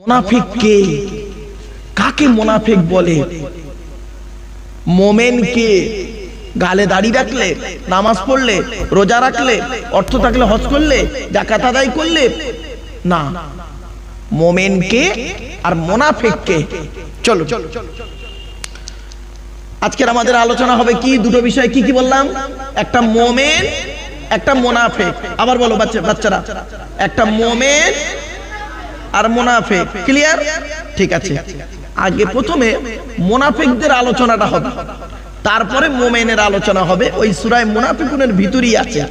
মোনাফিক কে? কাকে মোনাফিক বলে? মোমেন কে? গালে দাড়ি রাখলে, নামাজ পড়লে, রোজা রাখলে, অর্থ থাকলে হজ করলে জাকাত আদায় করলে? না। মোমেন কে আর মোনাফিক কে? চলো চলো। আজকের আমাদের আলোচনা হবে কি? দুটো বিষয় কি কি বললাম? একটা মোমেন, একটা মোনাফেক। আবার বলো বাচ্চা বাচ্চারা। একটা মোমেন আর মোনাফেক। ক্লিয়ার ঠিক আছে। আগে প্রথমে মোনাফেকদের আলোচনাটা হবে। তারপরে মোমেনের আলোচনা হবে। ওই সুরায় মোনাফিকুনের ভিতরই আছে।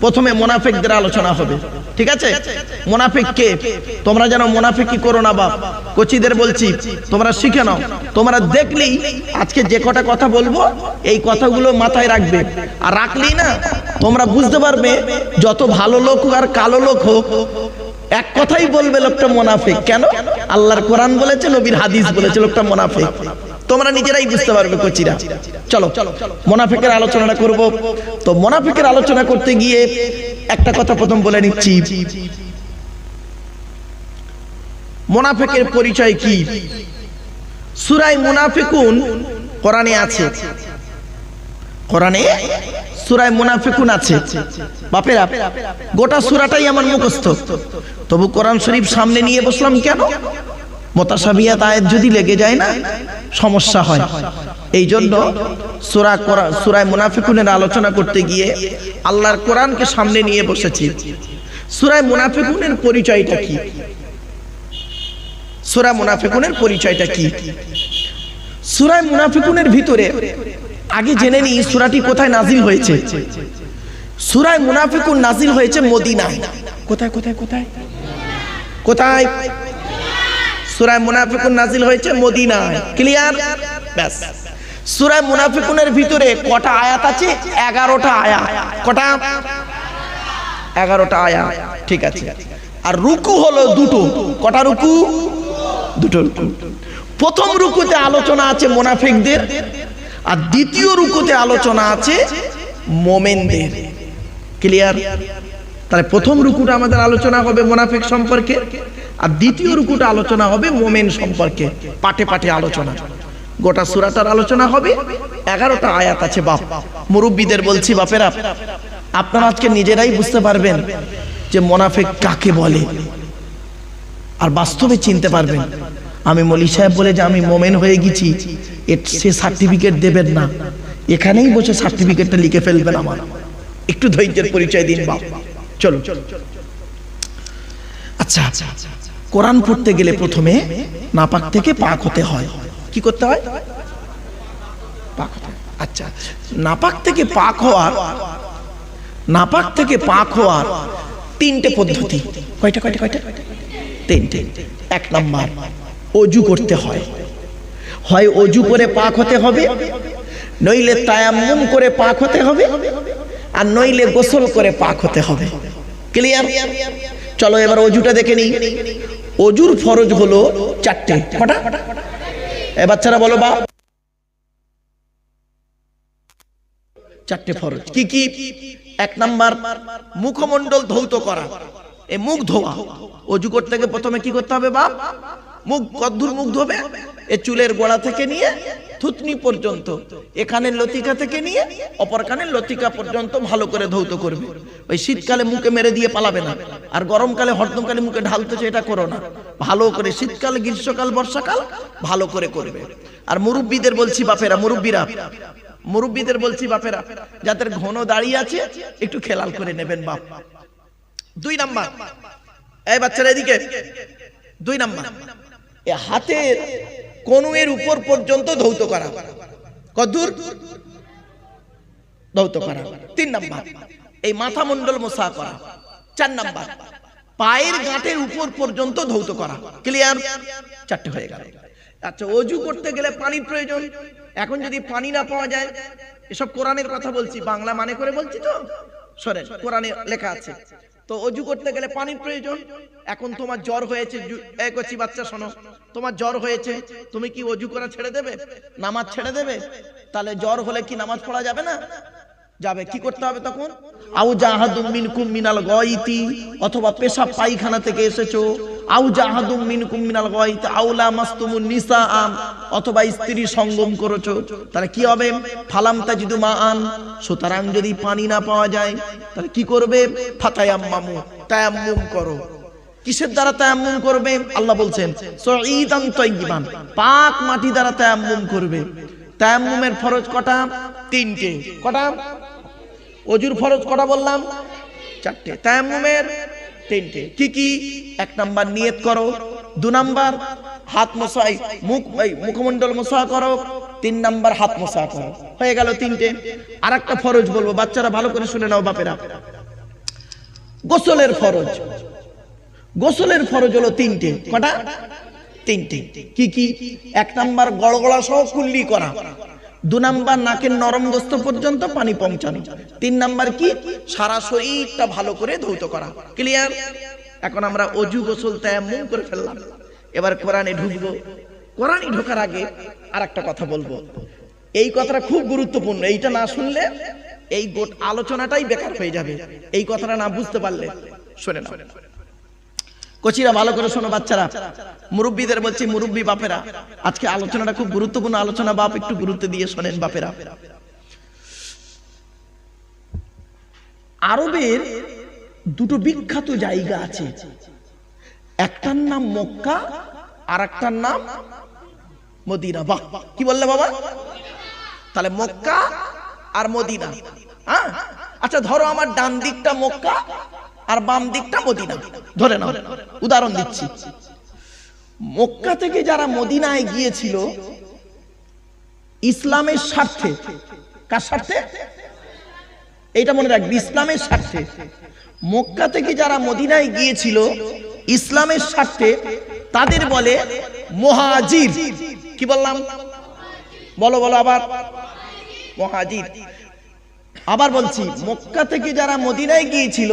প্রথমে মোনাফেকদের আলোচনা হবে। ঠিক আছে? মোনাফেক কে? তোমরা যেন মোনাফেকি করো না বাপ। কোচিদের বলছি, তোমরা শিখে নাও। তোমরা দেখলেই আজকে যে কটা কথা বলব, এই কথাগুলো মাথায় রাখবে। আর রাখলেই না, তোমরা বুঝতে পারবে, যত ভালো লোক আর কালো লোক হোক এক কথাই বলবে লোকটা মোনাফেক। কেন? আল্লাহর কোরআন বলেছে, নবীর হাদিস বলেছে, লোকটা মোনাফেক। তোমরা নিজেরাই বুঝতে পারবে কোচিরা। চলো, মোনাফেকের আলোচনাটা করব। তো মোনাফেকের আলোচনা করতে গিয়ে একটা কথা প্রথম বলে নিচ্ছি। মোনাফেকের পরিচয় কি? সুরাই মুনাফিকুন কোরআনে আছে। কোরআনে সুরায় মুনাফিকুন আছে। বাপেরা, গোটা সুরাটাই আমার মুখস্থ। তবু কোরআন শরীফ সামনে নিয়ে বসলাম কেন? মোতাসাবিয়াত আয়াত যদি লেগে যায় না, সমস্যা হয়। এই জন্য সুরা সুরায় মুনাফিকুনের আলোচনা করতে গিয়ে আল্লাহর কোরআনকে সামনে নিয়ে বসেছি। সুরায় মুনাফিকুনের পরিচয়টা কি? সুরা মুনাফিকুনের পরিচয়টা কি? সুরায় মুনাফিকুনের ভিতরে আগে জেনে নিই সুরাটি কোথায় নাজিল হয়েছে। সুরায় মুনাফিকুন নাজিল হয়েছে মদিনায়। কোথায় কোথায় কোথায়? কোথায়? সুরায় মুনাফিকুন নাজিল হয়েছে মদিনায়। ক্লিয়ার ব্যাস। সুরায় মুনাফিকুনের ভিতরে কটা আয়াত আছে? এগারোটা আয়াত। কটা? এগারোটা আয়াত। ঠিক আছে। আর রুকু হলো দুটো। কটা রুকু? দুটো রুকু। প্রথম রুকুতে আলোচনা আছে মোনাফিকদের। আর দ্বিতীয় রুকুতে আলোচনা আছে মোমেনদের। ক্লিয়ার তাহলে প্রথম রুকুটা আমাদের আলোচনা হবে মোনাফিক সম্পর্কে, আর দ্বিতীয় রুকুটা আলোচনা হবে মোমেন সম্পর্কে, পাটে পাটে আলোচনা। গোটা সুরাটার আলোচনা হবে, এগারোটা আয়াত আছে, বাপ। মুরব্বীদের বলছি, বাপেরা, আপনারা আজকে নিজেরাই বুঝতে পারবেন যে মোনাফিক কাকে বলে, আর বাস্তবে চিনতে পারবেন। আমি মলি সাহেব বলে যে আমি মোমেন হয়ে গেছি সে সার্টিফিকেট দেবেন না। এখানেই বসে সার্টিফিকেটটা লিখে ফেলবেন আমার। একটু ধৈর্যের পরিচয় দিন বাপ। চলো। আচ্ছা কোরআন পড়তে গেলে প্রথমে নাপাক থেকে পাক হতে হয়। কি করতে হয়? পাক আচ্ছা নাপাক থেকে পাক হওয়ার, নাপাক থেকে পাক হওয়ার তিনটে পদ্ধতি। কয়টা কয়টা কয়টা? তিনটে। এক নাম্বার অজু করতে হয়। হয় অজু করে পাক হতে হবে, নইলে তায়াম্মুম করে পাক হতে হবে, আর নইলে গোসল করে পাক হতে হবে। ক্লিয়ার চলো এবার অজুটা দেখে নিই। অজুর ফরজ হলো চারটে, কটা? এ বাচ্চারা বলো বা। চারটে ফরজ। কি কি? এক নাম্বার, মুখমণ্ডল ধৌত করা। এ মুখ ধোয়া। অজু করতে গিয়ে প্রথমে কি করতে হবে বাপ? মুখ কদ্দুর মুখ ধোবে এ চুলের গোড়া থেকে নিয়ে থুতনি পর্যন্ত। এখানের লতিকা থেকে নিয়ে অপর কানের লতিকা পর্যন্ত ভালো করে ধৌত করবে। ওই শীতকালে মুখে মেরে দিয়ে পালাবে না। আর গরমকালে, হরদমকালে মুখে ঢালতেছে এটা করো না। ভালো করে শীতকাল, গ্রীষ্মকাল, বর্ষাকাল ভালো করে করবে। আর মুরব্বীদের বলছি, বাপেরা, মুরব্বীরা, মুরব্বীদের বলছি, বাপেরা, যাদের ঘন দাঁড়িয়ে আছে, একটু খেলাল করে নেবেন বাপ। দুই নাম্বার। এই বাচ্চারা এদিকে। দুই নাম্বার। হাতের কনুয়ের উপর পর্যন্ত ধৌত করা। কদূর ধৌত করা। তিন নাম্বার। এই মাথা মন্ডল মোসা করা। চার নাম্বার। পায়ের গাঁটের উপর পর্যন্ত ধৌত করা। ক্লিয়ার চারটে হয়ে গেল। আচ্ছা অজু করতে গেলে পানির প্রয়োজন। এখন যদি পানি না পাওয়া যায়, এসব কোরআনের কথা বলছি। বাংলা মানে করে বলছি তো? শোনেন কোরআনে লেখা আছে। তো অজু করতে গেলে পানির প্রয়োজন। এখন তোমার জ্বর হয়েছে কচি বাচ্চা শোনো, তোমার জ্বর হয়েছে, তুমি কি অজু করা ছেড়ে দেবে? নামাজ ছেড়ে দেবে? তাহলে জ্বর হলে কি নামাজ পড়া যাবে না? যাবে, কি করতে হবে তখন? আউ মিনকুম মিনাল গয়তি, অথবা পেশাব পায়খানা থেকে এসেছ আউলা আম অথবা স্ত্রী সঙ্গম তাহলে হবে? ফালাম তাজিদু মা আন যদি পানি না পাওয়া যায়, তাহলে কি করবে? করো। দ্বারা করবে? আল্লাহ বলছেন পাক মাটি দ্বারা তায়াম্মুম করবে। তায়াম্মুমের ফরজ কটা? তিনটে। কটা? অজুর ফরজ কটা বললাম? চারটে। তায়াম্মুমের তিনটে। কি কি? এক নাম্বার নিয়ত করো। দু নাম্বার হাত মশাই মুখ এই মুখমণ্ডল মশা করো। তিন নাম্বার হাত মশা করো। হয়ে গেল তিনটে। আর একটা ফরজ বলব, বাচ্চারা ভালো করে শুনে নাও বাপেরা। গোসলের ফরজ। গোসলের ফরজ হলো তিনটে। কটা? তিনটে। কি কি? এক নাম্বার গড়গড়া সহ কুল্লি করা। দু নাম্বার নাকের নরম গোস্ত পর্যন্ত পানি পৌঁছানো। তিন নাম্বার কি? সারা শরীরটা ভালো করে ধৌত করা। ক্লিয়ার এখন আমরা অজু গোসল তায়াম্মুম করে ফেললাম। এবার কোরআনে ঢুকবো। কোরআনে ঢোকার আগে আর একটা কথা বলব। এই কথাটা খুব গুরুত্বপূর্ণ। এইটা না শুনলে এই গোট আলোচনাটাই বেকার হয়ে যাবে। এই কথাটা না বুঝতে পারলে, শুনে না। কচিরা, ভালো করে শোনো বাচ্চারা। মুরব্বীদের বলছি, মুরব্বী বাপেরা, আজকে আলোচনাটা খুব গুরুত্বপূর্ণ আলোচনা, বাপ একটু গুরুত্ব দিয়ে শোনেন বাপেরা। আরবের দুটো বিখ্যাত জায়গা আছে। একটার নাম মক্কা আর একটার নাম মদিনা। বাহ, কি বললে বাবা? তাহলে মক্কা আর মদিনা। হ্যাঁ? আচ্ছা ধরো আমার ডান দিকটা মক্কা আর বাম দিকটা মদিনা। ধরে নাও, উদাহরণ দিচ্ছি। মক্কা থেকে যারা মদিনায় গিয়েছিল, ইসলামের স্বার্থে, কার স্বার্থে? এটা মনে রাখবি, ইসলামের স্বার্থে। মক্কা থেকে যারা মদিনায় গিয়েছিল, ইসলামের স্বার্থে, তাদের বলে মহাজির। কি বললাম? বলো বলো আবার। মহাজির। আবার বলছি, মক্কা থেকে যারা মদিনায় গিয়েছিল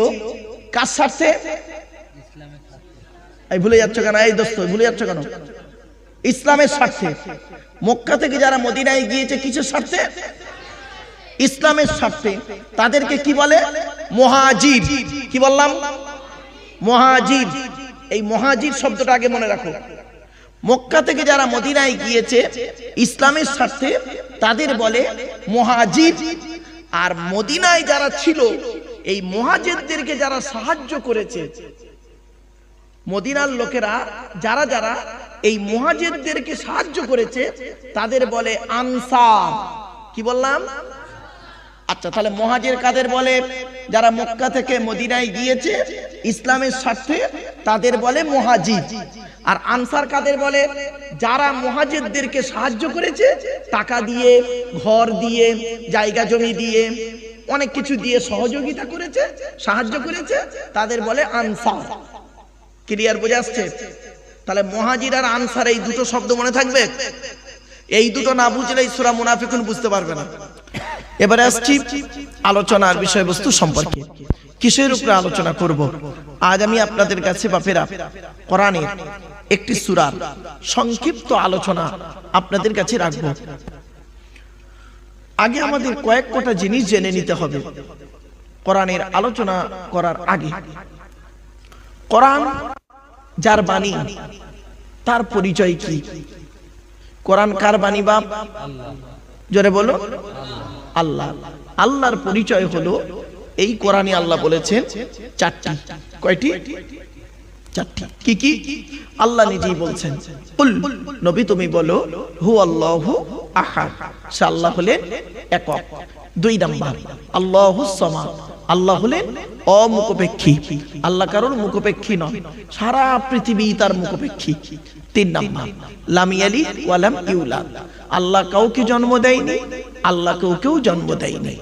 কার স্বার্থে এই ভুলে যাচ্ছ কেন? এই দোস্ত, ভুলে যাচ্ছ কেন? ইসলামের স্বার্থে। মক্কা থেকে যারা মদিনায় গিয়েছে, কিসের স্বার্থে? ইসলামের স্বার্থে। তাদেরকে কি বলে? মহাজির কি বললাম? মহাজির এই মহাজির শব্দটা আগে মনে রাখো। মক্কা থেকে যারা মদিনায় গিয়েছে, ইসলামের স্বার্থে তাদের বলে মহাজির আর মদিনায় যারা ছিল এই মহাজেদদেরকে যারা সাহায্য করেছে, মদিনার লোকেরা, যারা যারা এই মহাজেদদেরকে সাহায্য করেছে, তাদের বলে আনসার। কি বললাম? আচ্ছা তাহলে মহাজের কাদের বলে? যারা মক্কা থেকে মদিনায় গিয়েছে, ইসলামের স্বার্থে, তাদের বলে মহাজির আর আনসার কাদের বলে? যারা মহাজেরদেরকে সাহায্য করেছে, টাকা দিয়ে, ঘর দিয়ে, জায়গা জমি দিয়ে অনেক কিছু দিয়ে সহযোগিতা করেছে সাহায্য করেছে তাদের বলে আনসার। ক্লিয়ার বোঝা আসছে তাহলে মহাজির আর আনসার এই দুটো শব্দ মনে থাকবে? এই দুটো না বুঝলে এই সুরা মুনাফিকুন বুঝতে পারবে না। এবারে আসছি আলোচনার বিষয়বস্তু সম্পর্কে। কিসের উপরে আলোচনা করব? আজ আমি আপনাদের কাছে বাপেরা কোরআনের একটি সুরার সংক্ষিপ্ত আলোচনা আপনাদের কাছে রাখব। আগে আমাদের কয়েক কটা জিনিস জেনে নিতে হবে। কোরআনের আলোচনা করার আগে। কোরআন, যার বাণী, তার পরিচয় কি? কোরআন কার বাণী বাপ? জোরে বলো। আল্লাহ। আল্লাহর পরিচয় হলো, এই কোরআনে আল্লাহ বলেছেন, চারটি। কয়টি? চারটি। কি কি? আল্লাহ নিজেই বলছেন নবী তুমি বলো হু সে আল্লাহ হলেন একক, দুই নাম্বার। আল্লাহু হলেন অমুখপেক্ষী। আল্লাহ কারোর মুখপেক্ষী নয় সারা পৃথিবী তার মুখপেক্ষী। তিন নাম্বার লামিয়ালি ওয়ালাম ইউলাদ। আল্লাহ কাউকে জন্ম দেয়নি, আল্লাহ কাউকেও জন্ম দেয়নি।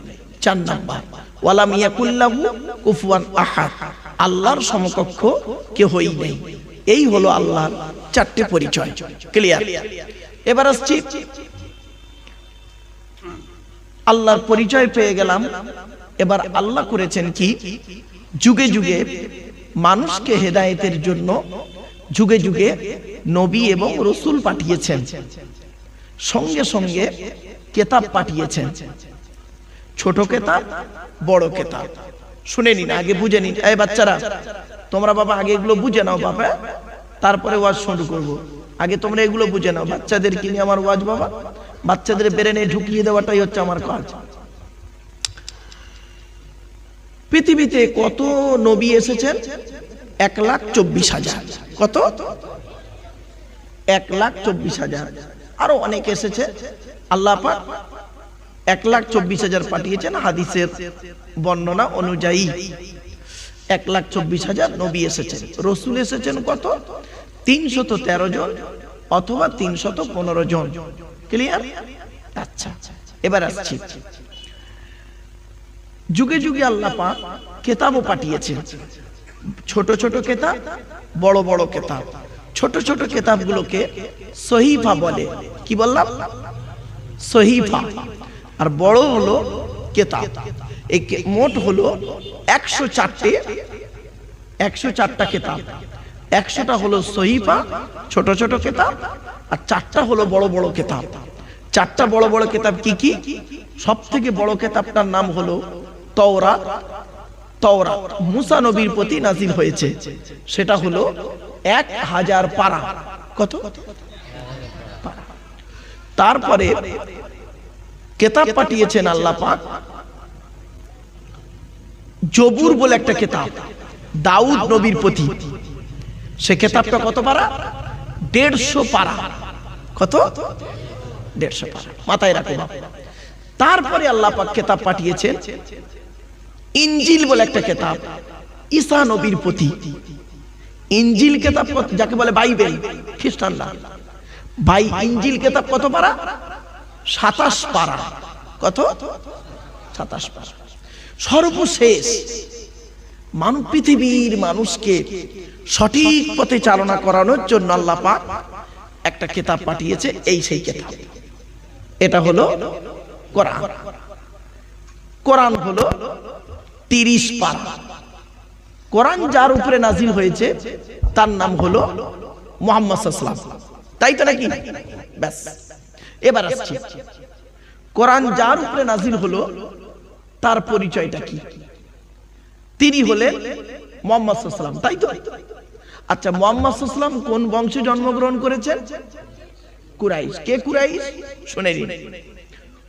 চার নাম্বার ওয়ালাম ইয়াকুল্লাহু কুফুয়ান আল্লাহর সমকক্ষ কেহই নেই। এই হলো আল্লাহর চারটে পরিচয়। ক্লিয়ার এবার আসছি আল্লাহর পরিচয় পেয়ে গেলাম। এবার আল্লাহ করেছেন কি? যুগে যুগে মানুষকে হেদায়েতের জন্য যুগে যুগে নবী এবং রসুল পাঠিয়েছেন। সঙ্গে সঙ্গে কেতাব পাঠিয়েছেন। ছোট কেতাব, বড় কেতাব। শুনে নিন, আগে বুঝে নিন। এই বাচ্চারা, তোমরা বাবা, আগে এগুলো বুঝে নাও বাবা তারপরে ওয়াজ শুরু করব। আগে তোমরা এগুলো বুঝে নাও। বাচ্চাদের কিনে আমার ওয়াজ বাবা? বাচ্চাদের ব্রেনে ঢুকিয়ে দেওয়াটাই হচ্ছে আমার কাজ। পৃথিবীতে কত নবী এসেছেন? এক লাখ চব্বিশ হাজার। কত? এক লাখ চব্বিশ হাজার। আরও অনেক এসেছে। আল্লাহ এক লাখ চব্বিশ হাজার পাঠিয়েছেন হাদিসের বর্ণনা অনুযায়ী। এক লাখ চব্বিশ হাজার নবী এসেছেন। রসুল এসেছেন কত? তিনশত তেরো জন অথবা তিনশত পনেরো জন। ক্লিয়ার আচ্ছা এবার আসছি। যুগে যুগে আল্লাহ কেতাবও পাঠিয়েছেন। ছোট ছোট কেতাব, বড় বড় কেতাব। ছোট ছোট কেতাবগুলোকে সহিফা বলে। কি বললাম? সহিফা। আর বড় হলো কেতাব। এই মোট হলো একশো চারটে, একশো চারটা কেতাব। একশোটা হলো সহিফা, ছোট ছোট কেতাব, আর চারটা হলো বড় বড় কেতাব। চারটা বড় বড় কেতাব কি কি? সব থেকে বড় কেতাবটার নাম হলো তওরা তওরা মুসা নবীর প্রতি নাজিল হয়েছে। সেটা হলো এক হাজার পারা। কত? তারপরে কেতাব পাঠিয়েছেন আল্লাহ পাক। জবুর বলে একটা কেতাব। দাউদ নবীর প্রতি। সে কেতাবটা কত পারা? দেড়শো পারা। কত? দেড়শো পারা। মাথায় রাখো। তারপরে আল্লাহ পাক কেতাব পাঠিয়েছেন ইঞ্জিল বলে একটা কেতাব। ঈসা নবীর প্রতি। ইঞ্জিল কেতাব যাকে বলে বাইবেল। খ্রিস্টানরা। ভাই ইঞ্জিল কেতাব কত পারা? সাতাশ পারা। কত? সাতাশ পারা। সর্বশেষ মানব পৃথিবীর মানুষকে সঠিক পথে চালনা করানোর জন্য আল্লাহ পাক একটা কেতাব পাঠিয়েছে, এই সেই কেতাব। এটা হলো কোরআন। কোরআন হলো তিরিশ পারা। কোরআন যার উপরে নাজিল হয়েছে, তার নাম হলো মোহাম্মদ তাই তো নাকি? ব্যাস। এবার আসছি। কোরআন যার উপরে নাজিল হলো, তার পরিচয়টা কি? তিনি হলেন মোহাম্মদ সাল্লাম তাই তো? আচ্ছা মোহাম্মদ সাল্লাম কোন বংশে জন্মগ্রহণ করেছেন? কুরাইশ। কে কুরাইশ? শুনে নিন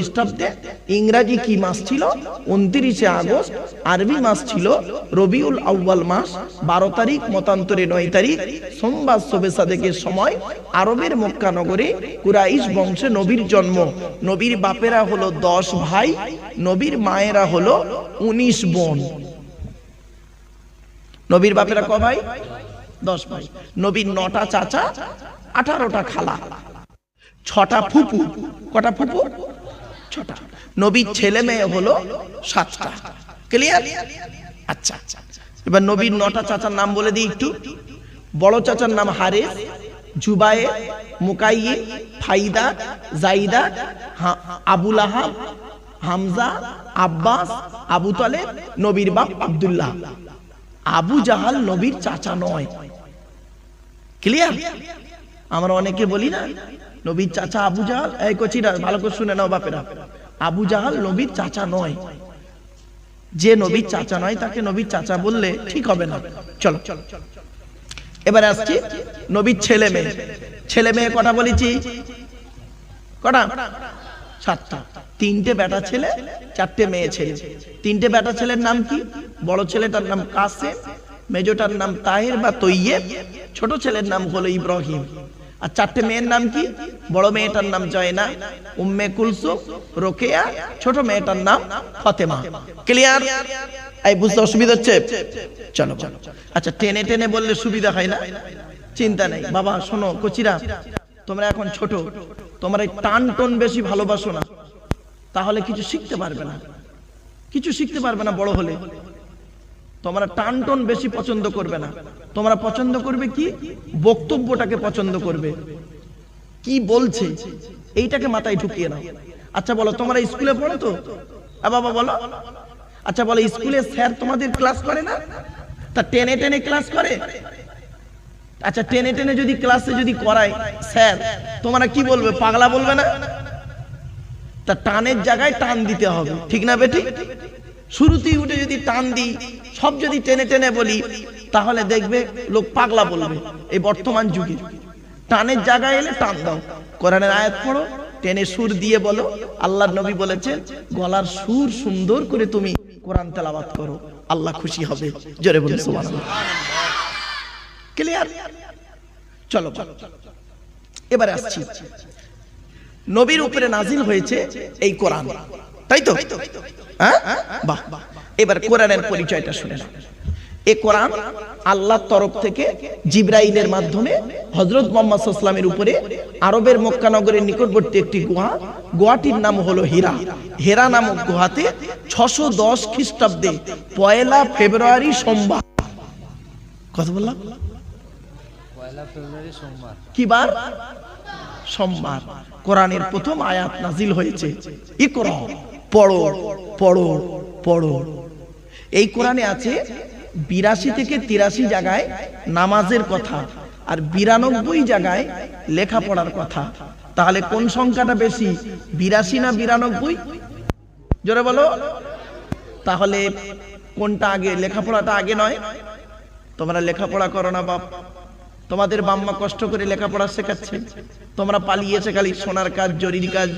খ্রিস্টাব্দে ইংরাজি কি মাস ছিল? উনত্রিশে আগস্ট, আরবি মাস ছিল রবিউল আউ্বাল মাস, বারো তারিখ মতান্তরে নয় তারিখ, সোমবার শোবে সাদেকের সময় আরবের মক্কা নগরে কুরাইশ বংশে নবীর জন্ম। নবীর বাপেরা হলো দশ ভাই, নবীর মায়েরা হলো উনিশ বোন। নবীর বাপেরা ক ভাই? দশ ভাই। নবীর নটা চাচা, আঠারোটা খালা। ছটা ফুপু। কটা ফুপু? ছটা নবীর ছেলে মেয়ে হলো সাতটা। ক্লিয়ার আচ্ছা। এবার নবীর নটা চাচার নাম বলে দিই একটু। বড় চাচার নাম হারেস জুবায়ে মুকাইয়ে ফাইদা জাইদা আবুল আহাব হামজা আব্বাস আবু তালেব নবীর বাপ আব্দুল্লাহ। আবু জাহাল নবীর চাচা নয়। ক্লিয়ার আমরা অনেকে বলি না নবীর চাচা আবু জাহাল? এই কচিরা ভালো করে শুনে নাও বাপেরা। আবু জাহাল নবীর চাচা নয়। যে নবীর চাচা নয়, তাকে নবীর চাচা বললে ঠিক হবে না। চলো। এবার আসছি নবীর ছেলে মেয়ে। ছেলে মেয়ে কটা বলেছি? কটা? সাতটা। তিনটে বেটা ছেলে, চারটে মেয়ে ছেলে। তিনটে বেটা ছেলের নাম কি? বড় ছেলেটার নাম কাসেম, মেজোটার নাম তাহের বা তৈয়েব, ছোট ছেলের নাম হলো ইব্রাহিম। আর চারটে মেয়ের নাম কি? বড় মেয়েটার নাম জয়না, উম্মে কুলসুম, রোকেয়া, ছোট মেয়েটার নাম ফতেমা। ক্লিয়ার এই বুঝতে অসুবিধা হচ্ছে? চলো চলো। আচ্ছা টেনে টেনে বললে সুবিধা হয় না? চিন্তা নেই। বাবা, শোনো, কচিরা, তোমরা এখন ছোট। তোমরা এই টান টন বেশি ভালোবাসো না। তাহলে কিছু শিখতে পারবে না। কিছু শিখতে পারবে না বড় হলে। তোমরা টান টন বেশি পছন্দ করবে না। তোমরা পছন্দ করবে কি? বক্তব্যটাকে পছন্দ করবে। কি বলছে? এইটাকে মাথায় ঢুকিয়ে নাও। আচ্ছা বলো, তোমরা স্কুলে পড়ো তো? বাবা বলো। আচ্ছা বলো, স্কুলে স্যার তোমাদের ক্লাস করে না? তা টেনে টেনে ক্লাস করে? আচ্ছা টেনে টেনে যদি ক্লাসে যদি করায়, স্যার, তোমরা কি বলবে? পাগলা বলবে না? তা টানের জায়গায় টান দিতে হবে। ঠিক না বেটি? শুরুতেই উঠে যদি টান দিই সব যদি টেনে টেনে বলি তাহলে দেখবে লোক পাগলা বলবে এই বর্তমান যুগে। টানের জায়গায় এলে টান দাও। কোরআনের আয়াত পড়ো টেনে সুর দিয়ে বলো আল্লাহর নবী বলেছেন গলার সুর সুন্দর করে তুমি কোরআন তেলাওয়াত করো আল্লাহ খুশি হবে। জোরে বলে সুবহানাল্লাহ। ক্লিয়ার চলো চলো এবারে আসছি। নবীর উপরে নাজিল হয়েছে এই কোরআন। তাই তো? হ্যাঁ? বাহ বাহ। এবার কোরআনের পরিচয়টা শুনে এ কোরআন আল্লাহর তরফ থেকে জিব্রাইলের মাধ্যমে হজরত মোহাম্মদ সাল্লামের উপরে আরবের মক্কানগরের নিকটবর্তী একটি গুহা। গুহাটির নাম হলো হীরা। হেরা নামক গুহাতে ছশো দশ খ্রিস্টাব্দে পয়লা ফেব্রুয়ারি সোমবার। কথা বললাম? পয়লা ফেব্রুয়ারি সোমবার। কি বার? সোমবার। কোরআনের প্রথম আয়াত নাজিল হয়েছে। ইকরা পড়ো পড়ো পড়ো। এই কোরআনে আছে, বিরাশি থেকে তিরাশি জায়গায় নামাজের কথা আর বিরানব্বই জায়গায় লেখাপড়ার কথা। তাহলে কোন সংখ্যাটা বেশি, বিরাশি না বিরানব্বই? জোরে বলো। তাহলে কোনটা আগে, লেখাপড়াটা আগে নয়? তোমরা লেখাপড়া করো না বাপ। তোমাদের বাম্মা কষ্ট করে লেখাপড়া শেখাচ্ছে। তোমরা পালিয়েছে খালি সোনার কাজ, জরির কাজ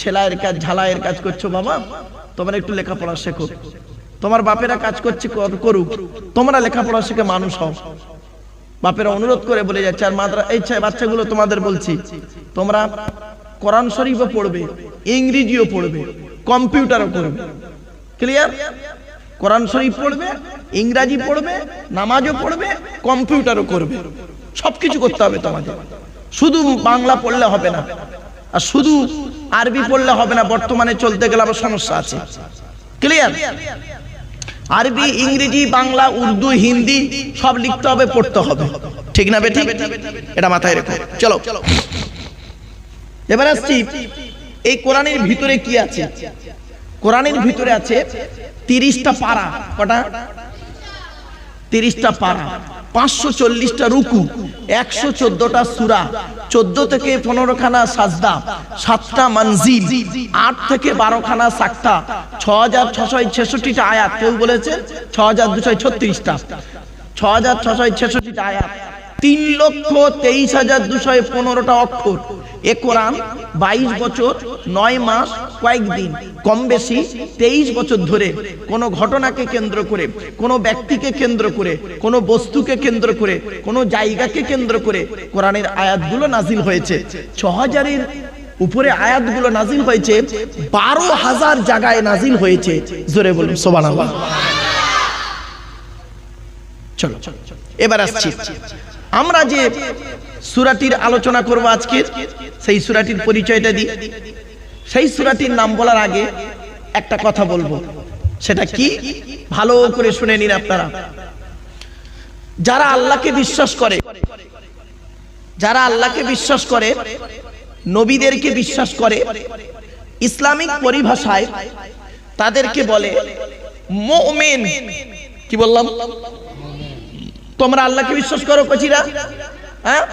ছেলায়ের কাজ ঝালায়ের কাজ করছ বাবা। তোমরা একটু লেখাপড়া শেখো। তোমার বাপেরা কাজ করছে কর- করুক, তোমরা লেখাপড়া শিখে মানুষ হও। বাপেরা অনুরোধ করে বলে যাচ্ছে, আর মাদ্রা, এই বাচ্চাগুলো তোমাদের বলছি, তোমরা কোরআন শরীফও পড়বে, ইংরেজিও পড়বে, কম্পিউটারও পড়বে। ক্লিয়ার কোরআন শরীফ পড়বে, ইংরাজি পড়বে, নামাজও পড়বে, কম্পিউটারও করবে। সবকিছু করতে হবে তোমাদের। শুধু বাংলা পড়লে হবে না। আর শুধু আরবি পড়লে হবে না, বর্তমানে চলতে গেলে আবার সমস্যা আছে। ক্লিয়ার আরবি ইংরেজি বাংলা উর্দু হিন্দি সব লিখতে হবে পড়তে হবে। ঠিক না বেটি এটা মাথায় রেখো। চলো। এবার আসছি এই কোরআনের ভিতরে কি আছে? কোরআনের ভিতরে আছে তিরিশটা পারা। কটা? তিরিশটা পারা। পাঁচশো চল্লিশটা রুকু, একশো চোদ্দটা সুরা, চোদ্দ থেকে পনেরো খানা সাজদা, সাতটা মানজিল, আট থেকে বারো খানা সাক্তা ছ হাজার ছশো ছেষট্টিটা আয়াত। কেউ বলেছে ছ হাজার দুশো ছত্রিশটা। ছ হাজার ছশো ছেষট্টিটা আয়াত। তিন লক্ষ তেইশ হাজার দুশো পনেরোটা অক্ষর। এ কোরআন বাইশ বছর, নয় মাস, কয়েকদিন। কম বেশি তেইশ বছর ধরে কোনো ঘটনাকে কেন্দ্র করে, কোনো ব্যক্তিকে কেন্দ্র করে, কোনো বস্তুকে কেন্দ্র করে, কোনো জায়গাকে কেন্দ্র করে কোরআনের আয়াতগুলো নাজিল হয়েছে। ছ হাজারের উপরে আয়াতগুলো নাজিল হয়েছে, বারো হাজার জায়গায় নাজিল হয়েছে। জোরে বলুন সোবান চলো। এবার আসছি। আমরা যে সুরাটির আলোচনা করব আজকে সেই সুরাটির পরিচয়টা দিই। সেই সুরাটির নাম বলার আগে একটা কথা বলব। সেটা কি? ভালো করে শুনে নিন আপনারা। যারা আল্লাহকে বিশ্বাস করে, যারা আল্লাহকে বিশ্বাস করে, নবীদেরকে বিশ্বাস করে, ইসলামিক পরিভাষায় তাদেরকে বলে মোমেন। কি বললাম? তোমরা আল্লাহকে বিশ্বাস করো, কচিরা? হ্যাঁ?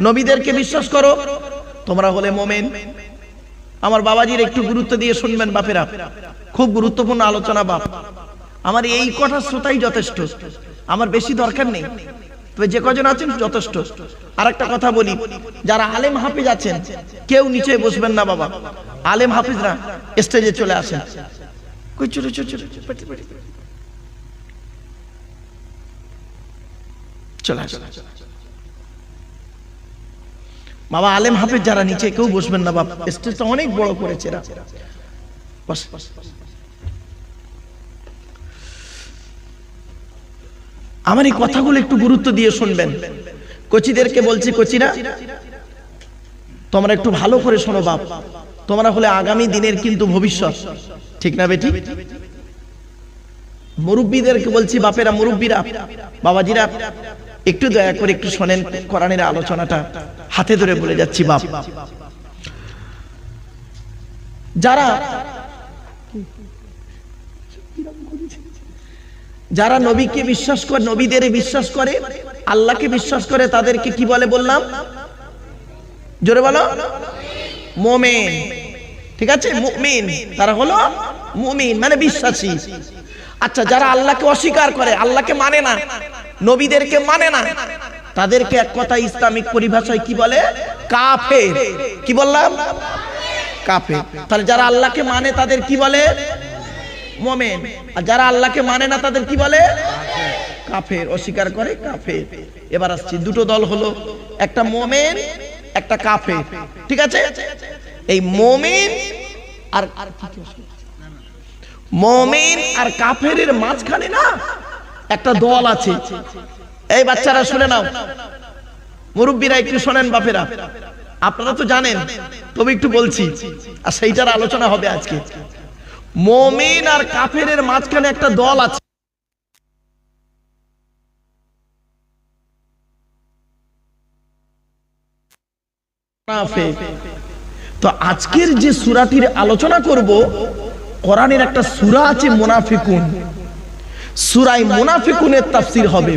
নবীদেরকে বিশ্বাস করো। তোমরা হলে মোমেন। আমার বাবাজির একটু গুরুত্ব দিয়ে শুনবেন বাপেরা। খুব গুরুত্বপূর্ণ আলোচনা বাপ। আমার এই কথা শ্রোতাই যথেষ্ট। আমার বেশি দরকার নেই। তবে যে কজন আছেন যথেষ্ট। আর একটা কথা বলি, যারা আলেম হাফিজ আছেন, কেউ নিচে বসবেন না বাবা। আলেম হাফিজরা স্টেজে চলে আসেন। কই পেটে, পেটে। চলে আসেন বাবা আলেম হাফেজ যারা নিচে, কেউ বসবেন না বাপ স্টেজটা অনেক বড় করেছে এরা। বস। আমার এই কথাগুলো একটু গুরুত্ব দিয়ে শুনবেন। কোচিদেরকে বলছি, কোচিরা, তোমরা একটু ভালো করে শোনো বাপ। তোমরা হলে আগামী দিনের কিন্তু ভবিষ্যৎ। ঠিক না বেটি? মুরব্বীদেরকে বলছি, বাপেরা মুরব্বীরা, বাবাজিরা একটু দয়া করে একটু শোনেন কোরআনের আলোচনাটা হাতে ধরে বলে যাচ্ছি, বাপ। যারা যারা নবীকে বিশ্বাস করে নবীদের বিশ্বাস করে, আল্লাহকে বিশ্বাস করে, তাদেরকে কি বলে বললাম? জোরে বলো। মোমেন। ঠিক আছে? মুমিন। তারা হলো মুমিন মানে বিশ্বাসী। আচ্ছা যারা আল্লাহকে অস্বীকার করে, আল্লাহকে মানে না। নবীদেরকে মানে না। তাদেরকে এক কথা ইসলামিক পরিভাষায় কি বলে? কাফের। কি বললাম? কাফের। তাহলে যারা আল্লাহকে মানে তাদের কি বলে? মোমেন। আর যারা আল্লাহকে মানে না তাদের কি বলে? কাফের। অস্বীকার করে কাফের। এবার আসছি, দুটো দল হলো, একটা মোমেন, একটা কাফের। ঠিক আছে? এই মোমেন আর মোমেন আর কাফেরের মাঝখানে না একটা দল আছে। এই বাচ্চারা শুনে নাও। মুরব্বীরা একটু শোনেন বাপেরা। আপনারা তো জানেন, তবে একটু বলছি। আর সেইটার আলোচনা হবে আজকে। মোমিন আর কাফের মাঝখানে একটা দল আছে। তো আজকের যে সুরাটির আলোচনা করব, কোরআনের একটা সুরা আছে মুনাফিকুন। সুরাই মুনাফিকুনের তাফসির হবে।